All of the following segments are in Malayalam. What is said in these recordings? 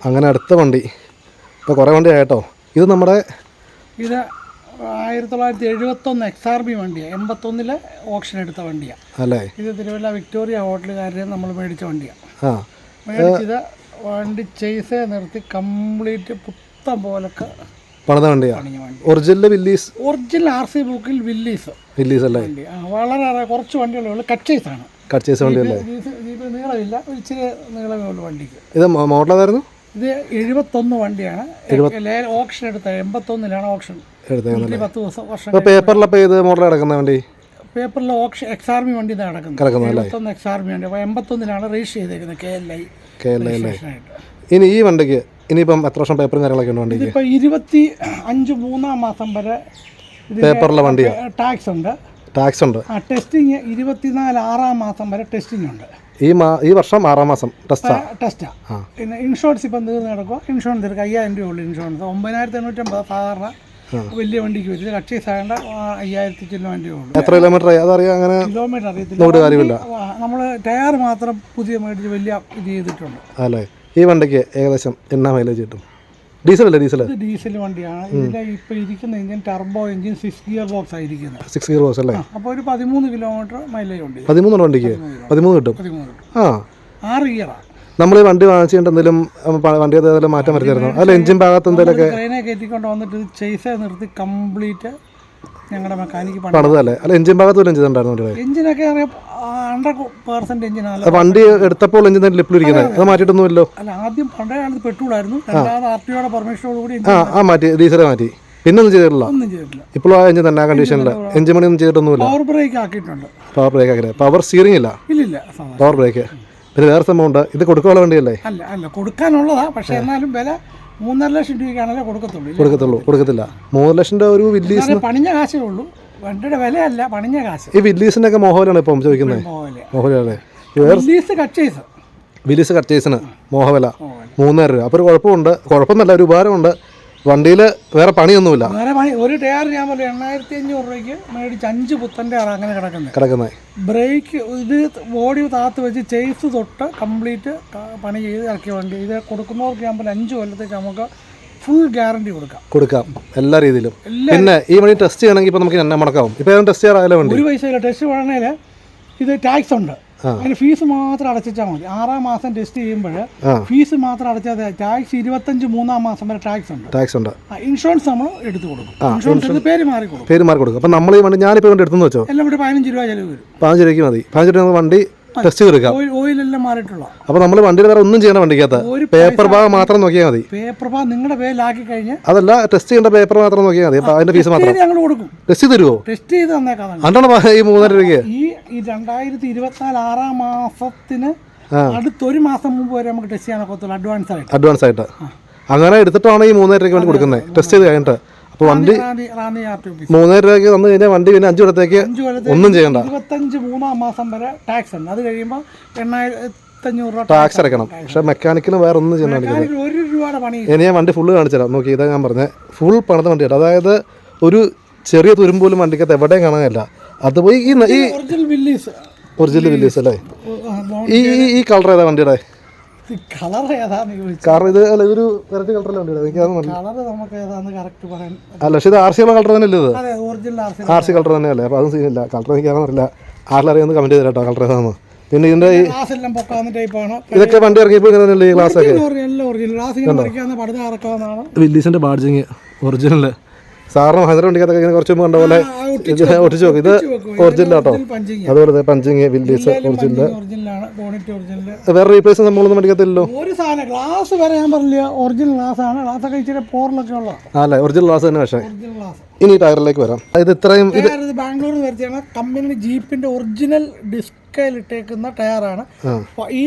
അങ്ങനെ അടുത്ത വണ്ടി. ഇപ്പോൾ കുറേ വണ്ടി ആയിട്ടോ ഇത് നമ്മുടെ ഇത് ആയിരത്തി തൊള്ളായിരത്തി എഴുപത്തൊന്ന് എക്സ് ആർ ബി വണ്ടിയാണ് എൺപത്തൊന്നിലെ ഓപ്ഷൻ എടുത്ത വണ്ടിയാണ് അല്ലേ? ഇത് തിരുവല്ല വിക്ടോറിയ ഹോട്ടലുകാരെ നമ്മൾ മേടിച്ച വണ്ടിയാണ് ആ. മേടിച്ചത് വണ്ടി ചെയ്സേ നിർത്തി കംപ്ലീറ്റ് പുത്തം പോലൊക്കെ പണിത വണ്ടിയാണ് original Willys? Original R C ബുക്കിൽ വില്ലീസ്. വില്ലീസ് അല്ലേ? വളരെ കുറച്ച് വണ്ടികളേ ഉള്ളൂ. കട്ട് ചെയ്സാണ് കർച്ചേസ് വണ്ടി അല്ലേ? ജീപ്പ് നീളമില്ല. ഇച്ചിരി നീളമേ ഉള്ളൂ വണ്ടിക്ക്. ഇത് മോഡൽ ഏതായിരുന്നു? ഇത് എഴുപത്തൊന്ന് വണ്ടിയാണ്. ഓപ്ഷൻ എടുത്ത എൺപത്തൊന്നിലാണ് ഓപ്ഷൻ. പത്ത് ദിവസം വർഷം ഇപ്പോൾ പേപ്പറിലപ്പോൾ ഏത് മോഡൽ കിടക്കുന്ന വണ്ടി? പേപ്പറിൽ ഓപ്ഷൻ എക്സ് ആർമി വണ്ടി നടക്കുന്നത് എഴുപത്തൊന്ന് എക്സ് ആർമി വണ്ടി. അപ്പോൾ എൺപത്തൊന്നിലാണ് രജിസ്റ്റർ ചെയ്തേക്കുന്നത് K L I K L അല്ലേ? ഇനി ഈ വണ്ടിക്ക് ഇനിയിപ്പം എത്ര വർഷം പേപ്പറും കാര്യങ്ങളൊക്കെ ഉണ്ട് വണ്ടിക്ക്? ഇതിപ്പോൾ ഇരുപത്തി അഞ്ച് മൂന്നാം മാസം വരെ പേപ്പറിലെ വണ്ടിയാണ് ടാക്സ് ഉണ്ട്. ടാക്സ് ഉണ്ട്. ആ ടെസ്റ്റിങ് ഇരുപത്തിനാല് ആറാം മാസം വരെ ടെസ്റ്റിംഗ് ഉണ്ട്. ഈ മാ ഈ വർഷം ആറാം മാസം ടെസ്റ്റാ. ടെസ്റ്റാ. പിന്നെ ഇൻഷുറൻസ് ഇപ്പം തീർന്ന് കിടക്കുക ഇൻഷുറൻസ് എടുക്കുക അയ്യായിരം രൂപ ഉള്ളൂ ഇൻഷുറൻസ്. ഒമ്പതിനായിരത്തി എണ്ണൂറ്റമ്പത് സാധാരണ വലിയ വണ്ടിക്ക് വരും കക്ഷി സാധാരണ അയ്യായിരത്തി ചില്ല വണ്ടിയേ ഉള്ളൂ. എത്ര കിലോമീറ്റർ അതറിയാം അങ്ങനെ കിലോമീറ്റർ അറിയത്തില്ല. കാര്യമില്ല. നമ്മൾ ടയർ മാത്രം പുതിയ മേടിച്ച് വലിയ ഇത് ചെയ്തിട്ടുണ്ട്. അല്ലേ? ഈ വണ്ടിക്ക് ഏകദേശം എന്നാ മൈലേജ് കിട്ടും? ഡീസൽ അല്ലേ ഡീസൽ ഇത് ഡീസൽ വണ്ടിയാണ്. ഇതിലെ ഇപ്പൊ ഇരിക്കുന്ന engine turbo engine six gear box ആയിരിക്കുന്നത്. സിക്സ് ഗിയർ ബോക്സ് അല്ലേ? അപ്പോൾ ഒരു പതിമൂന്ന് കിലോമീറ്റർ മൈലേജ് ഉണ്ട് പതിമൂന്ന് വണ്ടിക്ക്? പതിമൂന്ന് കിട്ടും? ആ. ആറ് ഗിയറാണ് നമ്മൾ ഈ വണ്ടി വാങ്ങിച്ചിട്ട് എന്തെങ്കിലും വണ്ടി എന്തെങ്കിലും മാറ്റം വരുത്തായിരുന്നു? അതിൽ എഞ്ചിൻ ഭാഗത്ത് എന്തെങ്കിലുമൊക്കെ ട്രെയിനെ കയറ്റിക്കൊണ്ട് വന്നിട്ട് ചെയ്സേ നിർത്തി കംപ്ലീറ്റ് ഞങ്ങളുടെ മെക്കാനിക്ക് പണി. പണിതല്ലേ? അല്ല എഞ്ചിൻ ഭാഗത്ത് ഒരു എഞ്ചിൻ ഉണ്ടായിരുന്നു എഞ്ചിനൊക്കെ ഹൺഡ്രഡ് പെർസെന്റ് എഞ്ചിനാണ് വണ്ടി എടുത്തപ്പോൾ എഞ്ചിൻ തന്നെ ലിപ്പിലിരിക്കുന്നത് അത് മാറ്റിയിട്ടൊന്നുമില്ലോ അല്ല ആദ്യം പണ്ടേ ആണ് പെട്രോളായിരുന്നു രണ്ടാമത് ആർ ടി ഒയുടെ പെർമിഷനോട് കൂടി ആ മാറ്റി ഡീസൽ മാറ്റി. പിന്നെ ഒന്നും ചെയ്തിട്ടില്ല. ഇപ്പോഴും ആ എഞ്ചിൻ തന്നെ ആ കണ്ടീഷനിൽ എഞ്ചിൻ പണി ഒന്നും ചെയ്തിട്ടൊന്നുമില്ല? പവർ ബ്രേക്ക് ആക്കിയിട്ടുണ്ട്. പവർ ബ്രേക്ക് ആക്കില്ല പവർ സ്റ്റിയറിംഗ് ഇല്ല? ഇല്ല പവർ ബ്രേക്ക് പിന്നെ വേറെ സംഭവം ഉണ്ട് ഇത് കൊടുക്കാനുള്ള വണ്ടിയല്ലേ? അല്ല അല്ല കൊടുക്കാനുള്ളതാ. പക്ഷേ എന്നാലും വില മൂന്നര ലക്ഷം രൂപയ്ക്കാണല്ലേ കൊടുക്കത്തുള്ളൂ കൊടുക്കത്തുള്ളൂ കൊടുക്കത്തില്ല. മൂന്ന് ലക്ഷം രൂപ ഒരു വില്ലീസ് പണിഞ്ഞ കാശേ ഉള്ളൂ. വണ്ടിയുടെ വിലയല്ല പണിഞ്ഞ കാശ്. ഈ വില്ലീസിന്റെ ഒക്കെ മോഹവിലാണ് ഇപ്പം ചോദിക്കുന്നത്. പോലെ വില്ലീസ് കച്ചേസ്. വില്ലീസ് കർച്ചേസിന് മോഹവില. മൂന്നര രൂപ. അപ്പോൾ ഒരു കുഴപ്പമുണ്ട്. കുഴപ്പമൊന്നുമല്ല ഒരു ഉപകാരമുണ്ട്. വണ്ടിയിൽ വേറെ പണിയൊന്നുമില്ല. വേറെ പണി ഒരു ടയർ ഞാൻ പറഞ്ഞു എണ്ണായിരത്തി അഞ്ഞൂറ് രൂപയ്ക്ക് മേടിച്ച് അഞ്ച് പുത്തന്റെ ആണ് അങ്ങനെ കിടക്കുന്നത് കിടക്കുന്നത് ബ്രേക്ക് ഇത് ബോഡി താത്ത് വെച്ച് ചെയ്സ് തൊട്ട് കംപ്ലീറ്റ് പണി ചെയ്ത് ഇറക്കിയ വണ്ടി. ഇത് കൊടുക്കുന്നവർക്ക് ഞാൻ പറഞ്ഞു അഞ്ച് കൊല്ലത്തേക്ക് നമുക്ക് ഫുൾ ഗ്യാരണ്ടി കൊടുക്കാം. കൊടുക്കാം. എല്ലാ രീതിയിലും. പിന്നെ ഈ വണ്ടി ടെസ്റ്റ് ചെയ്യണമെങ്കിൽ ഇപ്പോൾ നമുക്ക് എന്നെ മുടക്കാവും. ഇപ്പോൾ ടെസ്റ്റ് ചെയ്യാറായാലും ഒരു പൈസയില്ല. ടെസ്റ്റ് വേണമെങ്കിൽ ഇത് ടാക്സ് ഉണ്ട്. അതിന് ഫീസ് മാത്രം അടച്ചാൽ മതി. ആറാം മാസം ടെസ്റ്റ് ചെയ്യുമ്പോൾ ഫീസ് മാത്രം അടച്ചാൽ ടാക്സ് ഇരുപത്തഞ്ച് മൂന്നാം മാസം വരെ ടാക്സ് ഉണ്ട്. ടാക്സ് ഉണ്ട്. ഇൻഷുറൻസ് നമ്മൾ എടുത്തു കൊടുക്കും. ഇൻഷുറൻസ് പേര് മാറി കൊടുക്കും. പേര് മാറി കൊടുക്കും. അപ്പം നമ്മൾ ഈ വണ്ടി ഞാനിപ്പോൾ എടുത്തെന്ന് വെച്ചോ? എല്ലാം കൂടി പതിനഞ്ച് രൂപ ചിലവ് വരും. പതിനഞ്ച് രൂപയ്ക്ക് മതി. പതിനഞ്ച് രൂപ വണ്ടി ടെസ്റ്റ് ഓയിൽ ഓയിലെല്ലാം മാറിയിട്ടുള്ള. അപ്പോൾ നമ്മൾ വണ്ടിയിൽ വേറെ ഒന്നും ചെയ്യണം വണ്ടിക്കകത്ത്. പേപ്പർ ഭാഗം മാത്രം നോക്കിയാൽ മതി. പേപ്പർ ഭാഗം നിങ്ങളുടെ പേരിലാക്കി കഴിഞ്ഞ് അതല്ല ടെസ്റ്റ് ചെയ്യേണ്ട പേപ്പർ മാത്രം നോക്കിയാൽ മതി. അപ്പോൾ അതിന്റെ ഫീസ് മാത്രം. ഞങ്ങൾ കൊടുക്കും. ടെസ്റ്റ് ചെയ്ത് തരുമോ ടെസ്റ്റ് ചെയ്ത് തന്നേക്കാം. അണ്ടാണ് ഈ മൂന്നര രൂപയ്ക്ക്. ഈ രണ്ടായിരത്തി ഇരുപത്തിനാല് ആറാം മാസത്തിന്. അടുത്തൊരു മാസം മുമ്പ് വരെ നമുക്ക് ടെസ്റ്റ് ചെയ്യാൻ ഒക്കത്തുള്ളൂ അഡ്വാൻസ് ആയിട്ട്. അഡ്വാൻസ് ആയിട്ട്. അങ്ങനെ എടുത്തിട്ടാണ് ഈ മൂന്നര രൂപയ്ക്ക് വേണ്ടി കൊടുക്കുന്നത്. ടെസ്റ്റ് ചെയ്ത് കഴിഞ്ഞിട്ട്. അപ്പോൾ വണ്ടി മൂന്നര രൂപയ്ക്ക് തന്നു കഴിഞ്ഞാൽ വണ്ടി പിന്നെ അഞ്ചു കൊല്ലത്തേക്ക് ഒന്നും ചെയ്യണ്ട. ഇരുപത്തഞ്ച് മൂന്നാം മാസം വരെ ടാക്സ് ഉണ്ട് അത് കഴിയുമ്പോൾ എണ്ണായിരത്തഞ്ഞൂറ് രൂപ ടാക്സ് അടക്കണം പക്ഷെ മെക്കാനിക്കിന് വേറെ ഒന്നും രൂപയുടെ പണി ഇനി ഞാൻ വണ്ടി ഫുള്ള് കാണിച്ചുതരാം നോക്കി ഇതാ ഞാൻ പറഞ്ഞത് ഫുൾ പണിത വണ്ടിയാണ് അതായത് ഒരു ചെറിയ തുരുമ്പ് പോലും വണ്ടിക്കകത്ത് എവിടെയും കാണാനില്ല. അത് പോയി ഈ ഒറിജിനൽ വില്ലീസ് ഒറിജിനൽ വില്ലീസ് അല്ലേ? ഈ- ഈ കളർ ഏതാ വണ്ടിയുടെ? കളർ ഏതാന്ന് ചോദിച്ചു. കാരണം ഇത് അല്ല ഇതൊരു വെറൈറ്റി കളറല്ല വണ്ടിയുടെ? എനിക്ക് അത് മനസ്സിലായി കളർ നമുക്ക് ഏതാന്ന് കറക്റ്റ് പറയാൻ അല്ല പക്ഷേ ഇത് ആർ സി കളർ തന്നെയല്ലേ ഇത്? അതെ original R C R C colour തന്നെയല്ലേ? അപ്പോൾ അതും സീനില്ല കളർ എനിക്ക് അറിയില്ല. ആരിലറിയാമെന്ന് കമന്റ് ചെയ്ത് കേട്ടോ കളർ ഏതാണെന്ന് പിന്നെ ഇതിന്റെ ഈ ഗ്ലാസ് എല്ലാം പൊക്കാവുന്ന ടൈപ്പാണ് ഇതൊക്കെ വണ്ടി ഇറങ്ങിയപ്പോൾ ഇങ്ങനെ തന്നെയല്ലേ ഈ ഗ്ലാസ് ഒക്കെ? എല്ലാം ഒറിജിനൽ ഗ്ലാസ് ഇങ്ങനെ പറിക്കാവുന്ന പടുത ഇറക്കാവുന്നതാണ് വില്ലീസിന്റെ ബാഡ്ജിങ് ഒറിജിനൽ സാറിന് മഹേന്ദ്ര വണ്ടിക്കകത്തൊക്കെ ഇങ്ങനെ കുറച്ച് മുമ്പ് കണ്ട പോലെ ഇത് ഒട്ടിച്ച് നോക്കും ഇത് ഒറിജിനൽ ആട്ടോ. അതുപോലെ അതുപോലെ പഞ്ചിങ് വില്ലീസ് ഒറിജിനൽ വേറെ റീപ്ലേസ് നമ്മളൊന്നും മേടിക്കത്തില്ലല്ലോ. ഒരു സാധനം ഗ്ലാസ് വരെ ഞാൻ പറഞ്ഞില്ല ഒറിജിനൽ ഗ്ലാസ് ആണ്. ഗ്ലാസ് ഒക്കെ ഇച്ചിരി പോറിലൊക്കെ ഉള്ള അല്ലേ ഒറിജിനൽ ഗ്ലാസ് തന്നെ പക്ഷേ. ഇനി ടയറിലേക്ക് വരാം. ഇത് ഇത്രയും ഇത് ബാംഗ്ലൂരിൽ വരുത്തിയാണ്. കമ്പനി ജീപ്പിന്റെ ഒറിജിനൽ ഡിസ്കയിൽ ഇട്ടേക്കുന്ന ടയറാണ്. ഈ ഈ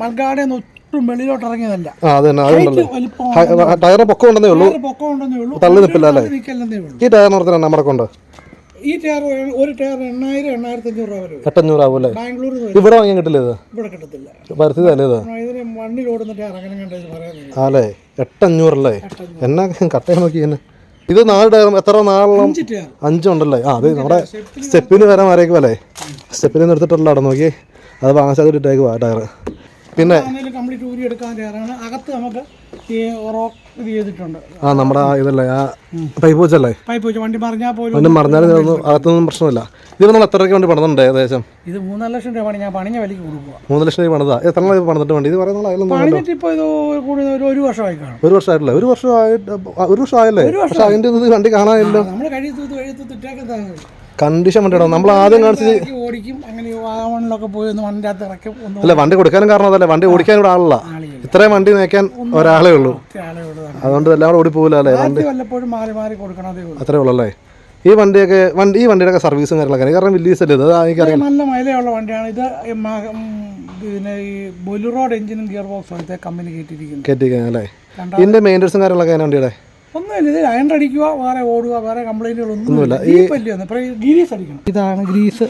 മൽഗാടെ ഒട്ടും വെളിയിലോട്ട് ഇറങ്ങിയതല്ല. പൊക്കം ഉണ്ടെന്നേ ഉള്ളൂ ടയർ പൊക്കം ഉണ്ടെന്നേ ഉള്ളൂ. തള്ളി നിൽപ്പില്ല അല്ലേ? ഈ നമ്മുടെ കൊണ്ട്. ഈ ടയർ ഒരു ടയർ എണ്ണായിരം എണ്ണായിരത്തി അഞ്ഞൂറ് രൂപ വരെ. വരും എട്ടഞ്ഞൂറ് ആവും അല്ലേ? ബാംഗ്ലൂരിൽ നിന്ന് ഇവിടെ വാങ്ങാൻ കിട്ടില്ല ഇത്? ഇവിടെ കിട്ടത്തില്ല. പരുത്തി തന്നെ ഇത്? ആ, ഇതിന് മണ്ണിൽ ഓടുന്ന ടയർ അങ്ങനെ കണ്ടത് പറയാനില്ല അല്ലേ എട്ടഞ്ഞൂറല്ലേ? എന്നാ കട്ടയം നോക്കി തന്നെ ഇത് നാല് ടയർ എത്ര ടയർ അഞ്ചുണ്ടല്ലേ? ആ അത് നമ്മുടെ സ്റ്റെപ്പിന് വരാൻ അല്ലേ സ്റ്റെപ്പിന് നിന്ന് എടുത്തിട്ടുള്ള അവിടെ നോക്കി അത് വാങ്ങിച്ചാൽ ടയർ പിന്നെ കംപ്ലീറ്റ് ഊരി എടുക്കാൻ തയ്യാറാണ്. അകത്ത് നമുക്ക് ഈ റോക്ക് ഇത് ചെയ്തിട്ടുണ്ട്. ആ നമ്മുടെ ഇതല്ലേ ആ പൈപ്പ് വെച്ചല്ലേ പൈപ്പ് വെച്ച് വണ്ടി മറിഞ്ഞാൽ പോലും വണ്ടി മറിഞ്ഞാലും അകത്തൊന്നും പ്രശ്നമില്ല. ഇത് നമ്മൾ എത്ര രൂപ വണ്ടി പണിതുണ്ട് ഏകദേശം? ഇത് മൂന്നര ലക്ഷം രൂപ പണി ഞാൻ പണിഞ്ഞ വിലയ്ക്ക് കൊടുക്കുക മൂന്ന് ലക്ഷം രൂപ പണിതാ? എത്ര നാൾ പണിതിട്ട് വണ്ടി? ഇത് അതിലൊന്നും പണിഞ്ഞിട്ട് ഇപ്പോൾ ഇത് കൂടി ഒരു ഒരു വർഷമായി കാണും. ഒരു വർഷമായിട്ടില്ല. ഒരു വർഷം ആയിട്ട് ഒരു വർഷം ആയല്ലേ പക്ഷെ അതിന്റെ ഇത് വണ്ടി കാണാനില്ല. നമ്മൾ കഴി തൂത്ത് കഴി തൂത്ത് ഇട്ടേക്കുന്നതാണ് കണ്ടീഷൻ വണ്ടിയാണോ നമ്മൾ ആദ്യം കാണിച്ച് ഓടിക്കും അങ്ങനെ വാഗമണിലൊക്കെ പോയി ഒന്ന് വണ്ടിന്റെ അകത്ത് ഇറക്കും ഒന്നും അല്ല വണ്ടി കൊടുക്കാനും കാരണം അതല്ലേ. വണ്ടി ഓടിക്കാൻ ഇവിടെ ആളില്ല. ഇത്രയും വണ്ടി നയിക്കാൻ ഒരാളേ ഉള്ളൂ. അതുകൊണ്ട് എല്ലാം കൂടെ ഓടി പോകില്ല അല്ലേ? വണ്ടി വല്ലപ്പോഴും മാറി മാറി കൊടുക്കണതേ ഉള്ളൂ. അത്രേ ഉള്ളൂ അല്ലേ ഈ വണ്ടിയൊക്കെ വണ്ടി ഈ വണ്ടിയുടെ സർവീസും കാര്യങ്ങളൊക്കെ. കാരണം വില്ലീസ് അല്ലേ ഇത്? എനിക്കറിയാം നല്ല മൈലയുള്ള വണ്ടിയാണ്. ഇത് പിന്നെ ഈ ബൊലുറോഡ് എഞ്ചിനും ഗിയർ ബോക്സും കമ്പനി കയറ്റിയിരിക്കുന്നത് കേട്ടിരിക്കുന്നത് അല്ലേ? ഇതിന്റെ മെയിന്റെസും കാര്യങ്ങളൊക്കെ വണ്ടിയുടെ ഒന്നുമില്ല ഇത് അയൺ അടിക്കുക വേറെ ഓടുക വേറെ കംപ്ലൈന്റുകളൊന്നുമില്ല ഗ്രീസ് അടിക്കണം. ഇതാണ് ഗ്രീസ്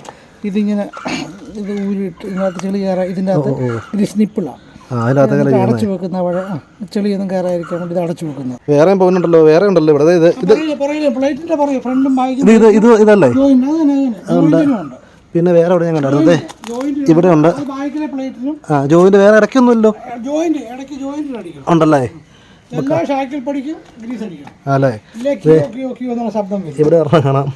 ഇതിങ്ങനെ ഇത് ഊരിട്ട് ഇതിനകത്ത് ചെളി കയറാൻ ഇതിന്റെ അകത്ത് ഗ്രീസ് നിപ്പിളാണ് അടച്ചു വെക്കുന്ന വഴ ചെളിയൊന്നും കയറായിരിക്കാൻ വേണ്ടി ഇത് അടച്ചു വെക്കുന്നത് വേറെ പോകുന്നുണ്ടല്ലോ വേറെ ഉണ്ടല്ലോ ഇവിടെ. ഇത് ഇത് പ്ലേറ്റിന്റെ പുറകെ ഫ്രണ്ടും ഇത് ഇത് ഇത് ഇതല്ലേ? പിന്നെ വേറെ എവിടെ ഞാൻ കണ്ടായിരുന്നു ഇവിടെ ഉണ്ട്. ആ ജോയിന്റ് വേറെ ഇടയ്ക്കൊന്നുമില്ലോ ഉണ്ടല്ലേ? അല്ലേ ഇവിടെ കാണാം.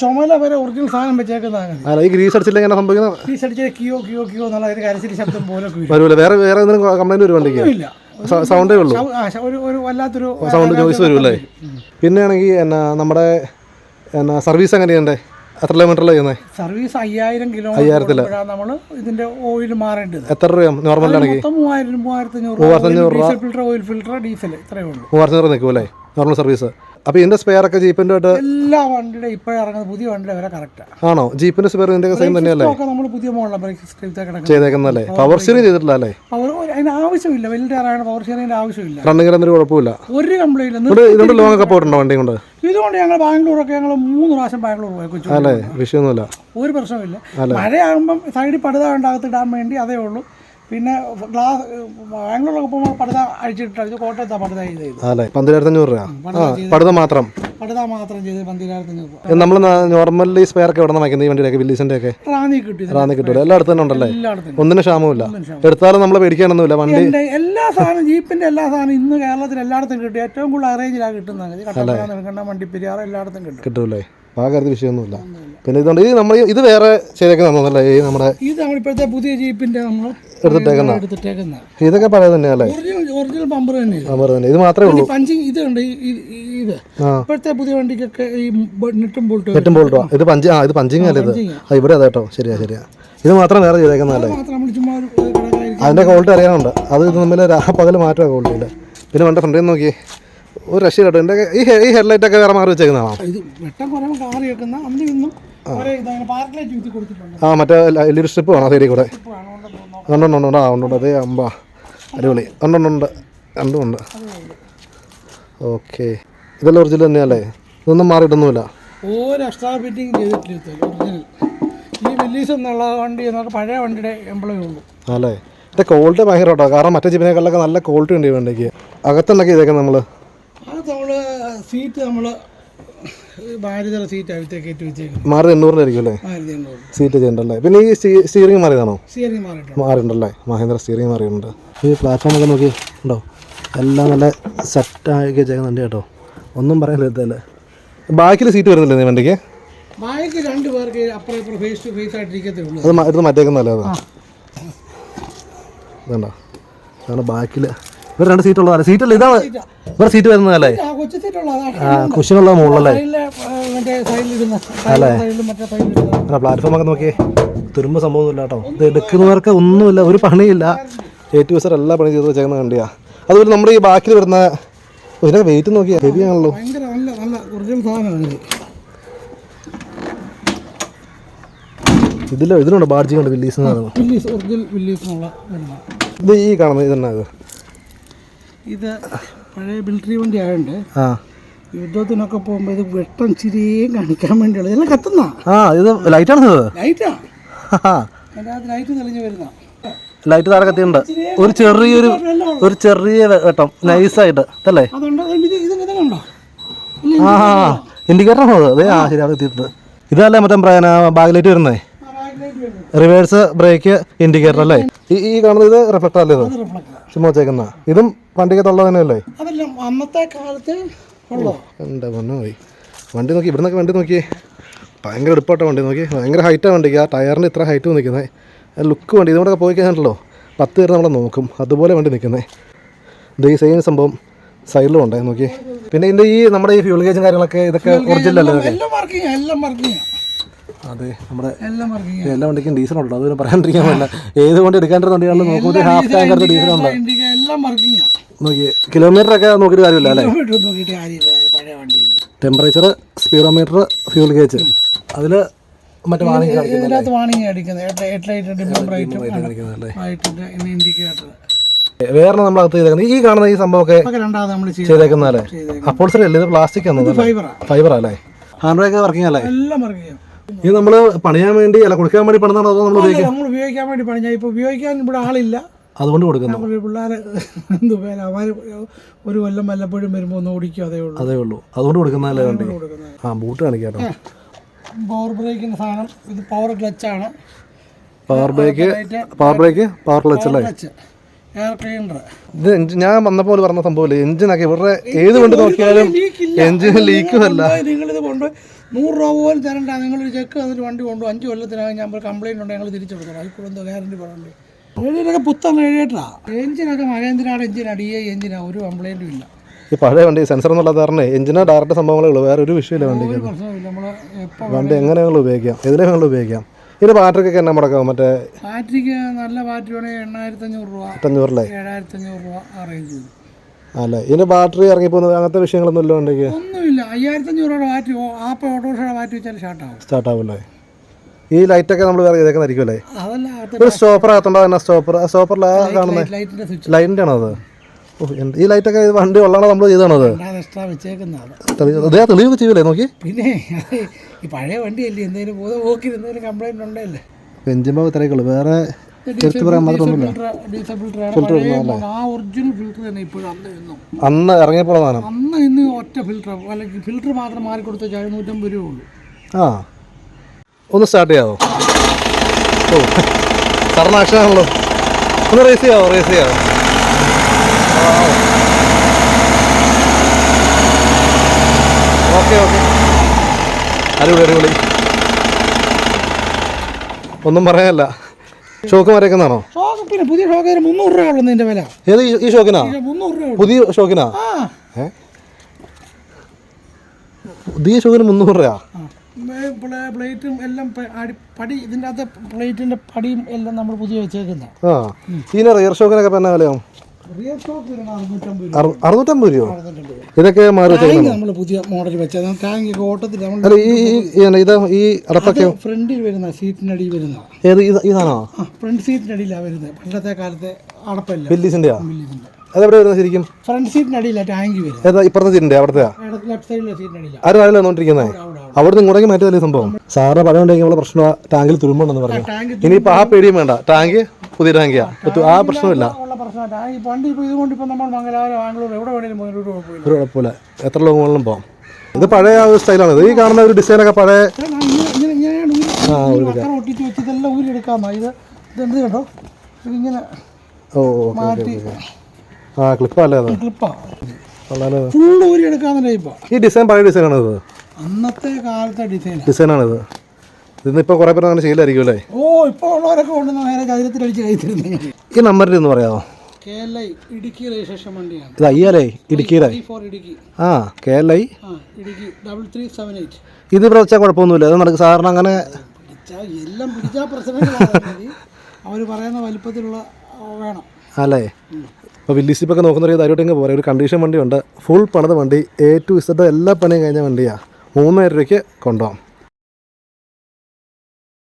ചുമല വരെ ഒറിജിനൽ സാധനം വെച്ചേക്കുന്നതാണ് ഈ ഗ്രീസ് അടിച്ചില്ലെങ്കിൽ എങ്ങനെ സംഭവിക്കുന്നത്? ഗ്രീസ് അടിച്ച കിയോ കിയോ കിയോ എന്നുള്ള ഒരു കരച്ചിരി ശബ്ദം പോലെ വരും വരൂല വേറെ വേറെ എന്തെങ്കിലും കംപ്ലൈന്റ് വരും വണ്ടിക്ക്? ഇല്ല സ- സൗണ്ടേ ഉള്ളൂ. ഒരു വല്ലാത്തൊരു സൗണ്ട് ചോയ്സ് വരും. അല്ലേ പിന്നെ ആണെങ്കിൽ എന്നാ നമ്മുടെ എന്നാ സർവീസ് എങ്ങനെയുണ്ട്? എത്ര കിലോമീറ്ററിലാണ് ചെയ്യുന്നത് സർവീസ് അയ്യായിരം കിലോമീറ്റർ നമ്മൾ ഇതിന്റെ ഓയിൽ മാറേണ്ടത്. എത്ര രൂപ നോർമലാണെങ്കിൽ മൂവായിരം മൂവായിരത്തി അഞ്ഞൂറ് ഫിൽറ്റർ ഓയിൽ ഫിൽറ്റർ ഡീസൽ ഇത്രയേ ഉള്ളൂ. മൂവായിരത്തി അഞ്ഞൂറ് നോർമൽ സർവീസ് അപ്പോൾ ഇതിന്റെ സ്പെയർ ഒക്കെ ജീപ്പിന്റെ ആയിട്ട് എല്ലാ വണ്ടിയുടെ ഇപ്പോഴും ഇറങ്ങുന്ന പുതിയ വണ്ടിയുടെ വില കറക്റ്റാണ് ആണോ? ജീപ്പിന്റെ സ്പെയർ ഇതിന്റെ സെയിം തന്നെയല്ലേ? നമ്മൾ പുതിയ മോഡലാണ് ബ്രേക്ക് സിസ്റ്റം ചെയ്തേക്കുന്നല്ലേ പവർ സ്റ്റിയറിംഗ് ചെയ്തിട്ടില്ല അല്ലേ? പവർ അതിന് ആവശ്യമില്ല. വലിയ ടയറാണ് പവർ സ്റ്റിയറിംഗിന്റെ ആവശ്യമില്ല. റണ്ണിംഗ് എന്തൊരു കുഴപ്പമില്ല. ഒരു കംപ്ലൈന്റ് ഇതുകൊണ്ട് ലോങ് ഒക്കെ പോയിട്ടുണ്ടോ വണ്ടി കൊണ്ട്? ഇതുകൊണ്ട് ഞങ്ങൾ ബാംഗ്ലൂരൊക്കെ ഞങ്ങൾ മൂന്ന് പ്രാവശ്യം ബാംഗ്ലൂർ പോയി കൊച്ചു അല്ലേ? വിഷയമൊന്നുമില്ല. ഒരു പ്രശ്നമില്ല മഴയാകുമ്പം സൈഡിൽ പടുത ഉണ്ടാകത്തിടാൻ വേണ്ടി അതേ ഉള്ളൂ. പിന്നെ ഗ്ലാസ് ബാംഗ്ലൂരൊക്കെ പോകുമ്പോൾ പടുത അഴിച്ചിട്ട് അടിച്ച് കോട്ടയത്താണ് പടുത ചെയ്ത് അല്ലേ പന്തിരായിരത്തി അഞ്ഞൂറ് രൂപ പടുത മാത്രം. പടുത മാത്രം ചെയ്ത് പന്തിരായിരത്തി അഞ്ഞൂറ് നമ്മൾ നോർമലി സ്പെയർ ഒക്കെ എവിടെ വാങ്ങിക്കുന്നത് ഈ വണ്ടിയൊക്കെ വില്ലീസിന്റെ ഒക്കെ? റാന്നി കിട്ടി റാന്നി കിട്ടും എല്ലായിടത്തും തന്നെ ഉണ്ടല്ലേ? എല്ലായിടത്തും. ഒന്നിനും ക്ഷാമമില്ല എടുത്താലും നമ്മൾ പേടിക്കാനൊന്നുമില്ല. വണ്ടി എല്ലാ സാധനം ജീപ്പിന്റെ എല്ലാ സാധനം ഇന്ന് കേരളത്തിൽ എല്ലായിടത്തും കിട്ടും. ഏറ്റവും കൂടുതൽ അറേഞ്ചിലാണ് കിട്ടുന്നത്. കട്ടപ്പന നിൽക്കേണ്ട വണ്ടിപ്പെരിയാർ എല്ലായിടത്തും കിട്ടും. കിട്ടൂലേ? ആ കാര്യത്തിൽ വിഷയമൊന്നുമില്ല പിന്നെ ഇതുകൊണ്ട് ഈ നമ്മൾ ഇത് വേറെ ചെയ്തേക്കുന്നല്ലേ ഈ നമ്മുടെ ഇത് നമ്മളിപ്പോഴത്തെ പുതിയ ജീപ്പിന്റെ നമ്മൾ എടുത്തിട്ടേക്കുന്ന? എടുത്തിട്ടേക്കുന്ന. ഇതൊക്കെ പഴയ തന്നെയല്ലേ? ഒറിജിനൽ പമ്പർ തന്നെ ഇത്. നമ്പർ തന്നെ. ഇത് മാത്രമേ ഉള്ളൂ? പഞ്ചിങ് ഇതുണ്ട് ഇത്. ഇപ്പോഴത്തെ പുതിയ വണ്ടിക്കൊക്കെ ഈ നെറ്റും ബോൾട്ടും ഏറ്റവും ബോൾട്ടോ ഇത് പഞ്ച് ആ ഇത് പഞ്ചിങ് അല്ലേ ഇത്? ആ ഇവിടെ അതെ കേട്ടോ. ശരിയാ ശരിയാ. ഇത് മാത്രം വേറെ ചെയ്തേക്കുന്നതല്ലേ? അതിന്റെ ക്വാളിറ്റി അറിയാനുണ്ട്. അത് ഇത് തമ്മിൽ പകൽ മാറ്റമാണ് ക്വാളിറ്റിയിൽ പിന്നെ വേണ്ട ഫ്രണ്ടിൽ നോക്കി. ഒരു രക്ഷ എന്റെ ഈ ഹെഡ് ഒക്കെ വേറെ മാറി വെച്ചേക്കുന്നതാണോ? ഇത് വെട്ടം കുറേ കാറി വെക്കുന്ന അന്ന് ഇന്നും ആ. മറ്റേ വലിയൊരു സ്റ്റെപ്പ് സ്ട്രിപ്പ് അതേ സൈഡിൽ കൂടെ. ഇപ്പോഴാണ് കൊണ്ട് തോന്നുന്നത് ഉണ്ട് ഉണ്ട് ഉണ്ട് ആ ഉണ്ടോ ഉണ്ട് അതേ അമ്പാ. അടിപൊളി. ഉണ്ട് ഉണ്ട് ഉണ്ട്. രണ്ടും ഉണ്ട്. ഓക്കെ. ഇതെല്ലാം ഒറിജിനൽ തന്നെയല്ലേ? ഇതൊന്നും മാറിയിട്ടൊന്നുമില്ല. ഒരു എക്സ്ട്രാ ഫിറ്റിംഗ് ചെയ്തിട്ടില്ല ഒറിജിനൽ ഈ വെല്ലീസ് എന്നുള്ള വണ്ടി എന്നൊക്കെ പഴയ വണ്ടിയുടെ എംപ്ലോയി ഉള്ളൂ. അല്ലേ ഇതിന്റെ ക്വാളിറ്റി ഭയങ്കര കേട്ടോ കാരണം മറ്റേ ജീപ്പിനേക്കാളൊക്കെ നല്ല ക്വാളിറ്റി ഉണ്ട് ഈ വണ്ടിക്ക്. അകത്തുണ്ടാക്കി ഇതൊക്കെ നമ്മൾ അകത്ത് നമ്മൾ സീറ്റ് നമ്മൾ സീറ്റ് അവിടുത്തെ കയറ്റി വെച്ചേക്കും മാറി എണ്ണൂറിനായിരിക്കും ആയിരിക്കും അല്ലേ? ആയിരത്തി എണ്ണൂറ് സീറ്റ് ചെയ്യണ്ടല്ലേ? പിന്നെ ഈ സ്റ്റിയറിംഗ് മാറിയതാണോ? മാറിയിട്ടുണ്ട്. മാറിയിട്ടുണ്ടല്ലേ? മഹേന്ദ്ര സ്റ്റിയറിംഗ് മാറിയിട്ടുണ്ട്. ഈ പ്ലാറ്റ്ഫോം ഒക്കെ നോക്കി ഉണ്ടോ? എല്ലാം നല്ല സെറ്റായി വെച്ചേക്കുന്ന വണ്ടി കേട്ടോ. ഒന്നും പറയാനില്ല ബാക്കിൽ സീറ്റ് വരുന്നില്ലേ നീ വണ്ടിക്ക്? ബാക്കി രണ്ട് പേർക്ക് അപ്പുറം ഇപ്പുറം ഫേസ് ടു ഫേസ് ആയിട്ടിരിക്കത്തേ ഉള്ളൂ. അത് എടുത്ത് മാറ്റേക്കുന്നല്ലേ അത്? വേണ്ട അതാണ് ബാക്കിൽ ഇവർ രണ്ട് സീറ്റ് ഉള്ളതല്ലേ സീറ്റല്ല ഇതാണ് ഇവർ സീറ്റ് വരുന്നതല്ലേ? കുഷനുള്ള മുകളിലല്ലേ? അല്ലേ? അല്ല പ്ലാറ്റ്ഫോം ഒക്കെ നോക്കിയേ. തുരുമ്പ് സംഭവമൊന്നുമില്ല കേട്ടോ. ഇത് എടുക്കുന്നവർക്ക് ഒന്നുമില്ല ഒരു പണിയില്ല. എ ടു സാർ എല്ലാ പണി ചെയ്ത് വെച്ചേക്കുന്ന വണ്ടിയാ അതുപോലെ നമ്മുടെ ഈ ബാക്കിൽ വരുന്ന ഇതിന്റെ വെയിറ്റ് നോക്കിയാൽ ഹെവിയാണല്ലോ ഇതിലോ ഇതിൽ ഇതിനുണ്ട് ബാഡ്ജിങ് ഉണ്ട് വില്ലീസ് ഇത് ഈ കാണുന്നത് ഇതെന്നാ ഇത്. ഇത് പഴയ മിലിറ്ററി വണ്ടി ആയതുകൊണ്ട് ആ. യുദ്ധത്തിനൊക്കെ പോകുമ്പോൾ ഇത് വെട്ടം ചിരിയും കാണിക്കാൻ വേണ്ടിയുള്ള ഇതെല്ലാം കത്തുന്ന? ആ ഇത് ലൈറ്റാണ് ലൈറ്റാ ലൈറ്റ് തെളിഞ്ഞു വരുന്ന ലൈറ്റ് താഴെ കത്തിയുണ്ട് ഒരു ചെറിയൊരു ഒരു ചെറിയ വെട്ടം. നൈസായിട്ട് അല്ലേ ആ ഇൻഡിക്കേറ്റർ ആണോ അതെ? ആ ശരി എത്തിയിട്ടുണ്ട് ഇതല്ലേ മറ്റേ ബാഗ് ലൈറ്റ് വരുന്നേ? ബാക്ക് ലൈറ്റ് വരുന്നത് റിവേഴ്സ് ബ്രേക്ക് ഇൻഡിക്കേറ്റർ അല്ലേ? ഈ കാണുന്നത് ഇത് റിഫ്ലക്ടർ അല്ലേ ഇത്? ചുമ്മാ വെച്ചേക്കുന്ന. ഇതും വണ്ടിക്കകത്തുള്ളത് തന്നെയല്ലേ? അതെല്ലാം അന്നത്തെ കാലത്ത് ഉള്ളോ പറഞ്ഞു പോയി വണ്ടി നോക്കി ഇവിടെ നിന്നൊക്കെ വണ്ടി നോക്കി. ഭയങ്കര എടുപ്പാട്ട വണ്ടി നോക്കി. ഭയങ്കര ഹൈറ്റാണ് വണ്ടിക്ക്. ആ ടയറിന്റെ ഇത്ര ഹൈറ്റ് നിൽക്കുന്നത് ലുക്ക് വണ്ടി ഇതുകൊണ്ടൊക്കെ പോയി കഴിഞ്ഞിട്ടല്ലോ പത്ത് പേര് നമ്മളെ നോക്കും. അതുപോലെ വണ്ടി നിൽക്കുന്നത് ഇത് ഈ സെയിം സംഭവം സൈഡിലും ഉണ്ടായി നോക്കി. പിന്നെ ഇതിന്റെ ഈ നമ്മുടെ ഈ ഫ്യൂൾ ഗേജും കാര്യങ്ങളൊക്കെ ഇതൊക്കെ ഒറിജിനൽ അല്ലേ എല്ലാം വർക്കിംഗ് എല്ലാം വർക്കിംഗ് അതെ നമ്മുടെ എല്ലാം വണ്ടിക്കും ഡീസൽ ഉണ്ടല്ലോ അതൊന്നും പറയാണ്ടിരിക്കാൻ പറ്റില്ല ഏത് വണ്ടി എടുക്കാണ്ട് നോക്കുമ്പോൾ ഹാഫ് ടാങ്കർ ഡീസൽ ഉണ്ട് എല്ലാം വർക്കിംഗ് നോക്കി കിലോമീറ്റർ ഒക്കെ നോക്കിയിട്ട് കാര്യമില്ല അല്ലേ? ടെമ്പറേച്ചർ സ്പീഡോമീറ്റർ ഫ്യൂൽ ഗേജ് അതിൽ മറ്റേ വാണിംഗ് കാണിക്കുന്നത് ഇതിനകത്ത് വാണിംഗ് അടിക്കുന്നത് ഹെഡ് ലൈറ്റ് ഇൻഡിക്കേറ്റർ വേറെ നമ്മൾ അകത്ത് ചെയ്തേക്കുന്നത് ഈ കാണുന്ന ഈ സംഭവമൊക്കെ ചെയ്തേക്കുന്നല്ലേ അപ്പോൾ ഇത്? പ്ലാസ്റ്റിക് ആണ് ഫൈബറാ അല്ലേ? ഹാൻഡ് ബ്രേക്ക് വർക്കിംഗ് അല്ലേ? എല്ലാം വർക്കിംഗ് ഇത് നമ്മൾ പണിയാൻ വേണ്ടി അല്ല കൊടുക്കാൻ വേണ്ടി പണിതാണോ അതോ നമ്മൾ ഉപയോഗിക്കും നമ്മൾ ഉപയോഗിക്കാൻ വേണ്ടി പണിഞ്ഞാൽ ഇപ്പോൾ ഉപയോഗിക്കാൻ ഇവിടെ ആളില്ല. അതുകൊണ്ട് കൊടുക്കുന്നു. നമ്മൾ പിള്ളേരെ എന്ത് പേര് അവർ ഒരു കൊല്ലം വല്ലപ്പോഴും വരുമ്പോൾ ഒന്ന് ഓടിക്കും അതേ ഉള്ളൂ. അതേ ഉള്ളൂ. അതുകൊണ്ട് കൊടുക്കുന്നതല്ലേ വണ്ടി? ആ ബൂട്ട് കാണിക്കാട്ടോ. പവർ ബ്രേക്കിന്റെ സാധനം ഇത് power ക്ലച്ചാണ് power brake power brake power clutch അല്ലേ? ക്ലച്ച് എയർ ക്ലീനർ ഇത് ഞാൻ വന്നപ്പോൾ പറഞ്ഞ സംഭവമില്ലേ എഞ്ചിനൊക്കെ ഇവരുടെ ഏത് കൊണ്ട് നോക്കിയാലും എഞ്ചിന് ലീക്കും അല്ല. നിങ്ങളിത് കൊണ്ട് നൂറ് രൂപ പോലും തരണ്ട. നിങ്ങളൊരു ചെക്ക് അതിൽ വണ്ടി കൊണ്ടു അഞ്ച് കൊല്ലത്തിനകം ഞാൻ കംപ്ലൈന്റ് ഉണ്ട് ഞങ്ങൾ തിരിച്ചു കൊടുക്കണം. അതിൽ കൂടെ എന്തോ ഗ്യാരണ്ടി പറയണ്ടേ? ഏഴിനൊക്കെ പുത്തൻ എഴുതിയിട്ടാ എഞ്ചിനൊക്കെ മഹേന്ദ്രയുടെ എഞ്ചിനാണ് ഡി ഐ എഞ്ചിനാണ് ഒരു കംപ്ലൈന്റും ഇല്ല. ഈ പഴയ വണ്ടി സെൻസർ എന്നുള്ള കാരണം എഞ്ചിന് ഡയറക്റ്റ് സംഭവങ്ങളേ ഉള്ളൂ വേറെ ഒരു വിഷയമില്ല വണ്ടിക്ക്. വണ്ടി എങ്ങനെ ഞങ്ങൾ ഉപയോഗിക്കാം? എതിലെ ഞങ്ങൾ ഉപയോഗിക്കാം? ഇതിന് ബാറ്ററിക്കൊക്കെ എന്നാ മുടക്കാം മറ്റേ ബാറ്ററിക്ക് നല്ല ബാറ്ററി വേണമെങ്കിൽ എണ്ണായിരത്തഞ്ഞൂറ് രൂപ അഞ്ഞൂറിലെ ഏഴായിരത്തഞ്ഞൂറ് രൂപ ആ റേഞ്ച് ചെയ്തു അല്ലേ? ഇതിന് ബാറ്ററി ഇറങ്ങിപ്പോകുന്നത് അങ്ങനത്തെ വിഷയങ്ങളൊന്നും ഇല്ല ഉണ്ടെങ്കിൽ? ഒന്നുമില്ല. അയ്യായിരത്തഞ്ഞൂറ് രൂപയുടെ ബാറ്ററി ആപ്പ് ഓട്ടോറിക്ഷയുടെ ബാറ്ററി വെച്ചാൽ ഷാർട്ടാവും സ്റ്റാർട്ട് അല്ലേ? ഈ ലൈറ്റ് ഒക്കെ നമ്മൾ വേറെ ചെയ്തേക്കുന്നതായിരിക്കും അല്ലേ? ഒരു സ്റ്റോപ്പർ അകത്തുണ്ടോ എന്നാ സ്റ്റോപ്പർ ആ സ്റ്റോപ്പറിൽ ആ കാണുന്നത് ലൈറ്റിന്റെ ആണോ അത്? ഈ ലൈറ്റൊക്കെ ഒക്കെ വണ്ടി ഉള്ളതാണോ നമ്മൾ ചെയ്താണത് തെളിവ് ചെയ്യൂലേ? നോക്കി. പിന്നെ ഈ പഴയ വണ്ടിയല്ലേ? എന്തെങ്കിലും പോക്കിൽ എന്തെങ്കിലും കംപ്ലൈന്റ് ഉണ്ടല്ലേ? എഞ്ചിൻ ഇത്രയൊക്കെ ഉള്ളൂ. വേറെ എടുത്ത് പറയാൻ മാത്രമൊന്നുമില്ല. ഡീസൽ ഫിൽറ്റർ ആ ഒറിജിനൽ ഫിൽറ്റർ തന്നെ ഇപ്പോഴും അന്ന് ഇന്നും. അന്ന് ഇറങ്ങിയപ്പോൾ സാധനം. അന്ന് ഇന്ന് ഒറ്റ ഫിൽറ്റർ അല്ലെങ്കിൽ ഫിൽറ്റർ മാത്രം മാറി കൊടുത്ത എഴുന്നൂറ്റമ്പത് രൂപ ഉള്ളൂ. ആ. ഒന്ന് സ്റ്റാർട്ട് ചെയ്യാവോ? ഓ. സാറിന് ഒന്ന് റേസ് ചെയ്യാവോ? റേസ് ചെയ്യാവോ? Okay okay. അടിപൊളി അടിപൊളി. ഒന്നും പറയാനല്ല. ഷോക്ക്. മരക്കുന്നതാണോ ഷോക്ക് പിന്നെ പുതിയ ഷോക്ക് മുന്നൂറ് രൂപ ഉള്ളു ഇതിന്റെ വില. ഏത് ഈ- ഈ ഷോക്കിനാ? മുന്നൂറ് രൂപ പുതിയ ഷോക്കിനാ? ആ. ഏ? പുതിയ ഷോക്കിന് മുന്നൂറ് രൂപ ആ. പ്ലേ- പ്ലേറ്റും എല്ലാം പ- അടി- പടി ഇതിന്റെ അകത്ത് പ്ലേറ്റിന്റെ പടിയും എല്ലാം നമ്മൾ പുതിയ വെച്ചേക്കുന്ന. ആ. ഇതിന് റിയർ ഷോക്കിനൊക്കെ ഇപ്പം എന്നാ വിലയാവും? അറുന്നൂറ്റമ്പത് രൂപ. ഇതൊക്കെ മാറി നമ്മൾ പുതിയ മോഡൽ വെച്ചത് ടാങ്ക് ഓട്ടത്തിൽ നമ്മൾ ഈ ഈ- ഈ ഇത് ഈ അടപ്പൊക്കെ ഫ്രണ്ടിൽ വരുന്ന സീറ്റിനടിയിൽ വരുന്ന. ഏത് ഇത് ഇതാണോ ഫ്രണ്ട് സീറ്റിനടിയിലാണ് വരുന്നത്. പണ്ടത്തെ കാലത്തെ അടപ്പല്ല. അതെവിടെ വരുന്നത് ശരിക്കും? ഫ്രണ്ട് ടാങ്ക് വരുന്നത്. ഇപ്പുറത്തെ സീറ്റിന്റെ അവിടുത്തെ ലെഫ്റ്റ് സൈഡിലെ സീറ്റിനടിയിലാണ് ആരും ആരും വന്നോണ്ടിരിക്കുന്നത് അവിടെ നിന്ന് ഇങ്ങോട്ടേക്ക് മാറ്റിയതല്ലേ സംഭവം. സാറിന് പഴം ഉണ്ടെങ്കിൽ നമ്മളെ പ്രശ്നം ടാങ്കിൽ തുരുമ്പുണ്ടെന്ന് പറഞ്ഞു. ഇനി ഇനിയിപ്പോൾ ആ പേടിയും വേണ്ട. ടാങ്ക് പുതിയ ടാങ്കിയാ ആ പ്രശ്നമില്ല. ഉള്ള പ്രശ്നം ടാങ്ക് പണ്ട് ഇപ്പോൾ ഇതുകൊണ്ട് ഇപ്പം നമ്മൾ മംഗലാപുരം ബാംഗ്ലൂർ എവിടെ വേണേലും പോയി ഒരു കുഴപ്പമില്ല. ഒരു കുഴപ്പമില്ല. എത്ര ലോങ് വേണമെങ്കിലും പോകാം ഇത് പഴയ ആ ഒരു സ്റ്റൈലാണ് ഇത് ഈ കാണുന്ന ഒരു ഡിസൈനൊക്കെ പഴയ ഞാൻ ഇങ്ങനെ ഇങ്ങനെ ഇങ്ങനെയാണ് ഊരി ഈ വക്കറ ഒട്ടിച്ച് വെച്ച് ഇതെല്ലാം ഊരി എടുക്കാമെന്നാ ഇത് ഇതെന്ത് കേട്ടോ ഇതിങ്ങനെ ഓ ആ ക്ലിപ്പല്ലേ അത്? ഈ ഡിസൈൻ പഴയ ഡിസൈനാണ് ഇത്? അന്നത്തെ കാലത്തെ ഡിസൈൻ ഡിസൈനാണിത് ഇതിന്നിപ്പോൾ കുറേ പേര് അങ്ങനെ ചെയ്യില്ലായിരിക്കും അല്ലേ? ഓ ഇപ്പോൾ ഉള്ളവരൊക്കെ കൊണ്ടുവന്ന് നേരെ ചതുരത്തിലടിച്ച് ഈ നമ്പറിൽ ഒന്ന് പറയാമോ K L I Idukki registration വണ്ടിയാണ്. ഇത് അയ്യാലേ ഇടുക്കിയിലെ ഫോർ ഇടുക്കി. ആ കെ എൽ ഐ ആ Idukki. Double three seven eight ഇത് ഇവിടെ വെച്ചാൽ കുഴപ്പമൊന്നുമില്ല. അത് നടക്കും സാറിന് അങ്ങനെ പിടിച്ചാൽ എല്ലാം പിടിച്ചാൽ പ്രശ്നങ്ങളാണ്. അവർ പറയുന്ന വലിപ്പത്തിലുള്ള വേണം. അല്ലേ? ഇപ്പോൾ വില്ലിസിപ്പൊക്കെ നോക്കുന്നവർ ധൈര്യമായിട്ട് പോരാ. ഒരു കണ്ടീഷൻ വണ്ടിയുണ്ട് ഫുൾ പണിത വണ്ടി. എ ടു ഇസഡ് എല്ലാ പണിയും കഴിഞ്ഞ വണ്ടിയാണ് മൂന്നായിരം രൂപയ്ക്ക് കൊണ്ടുപോകാം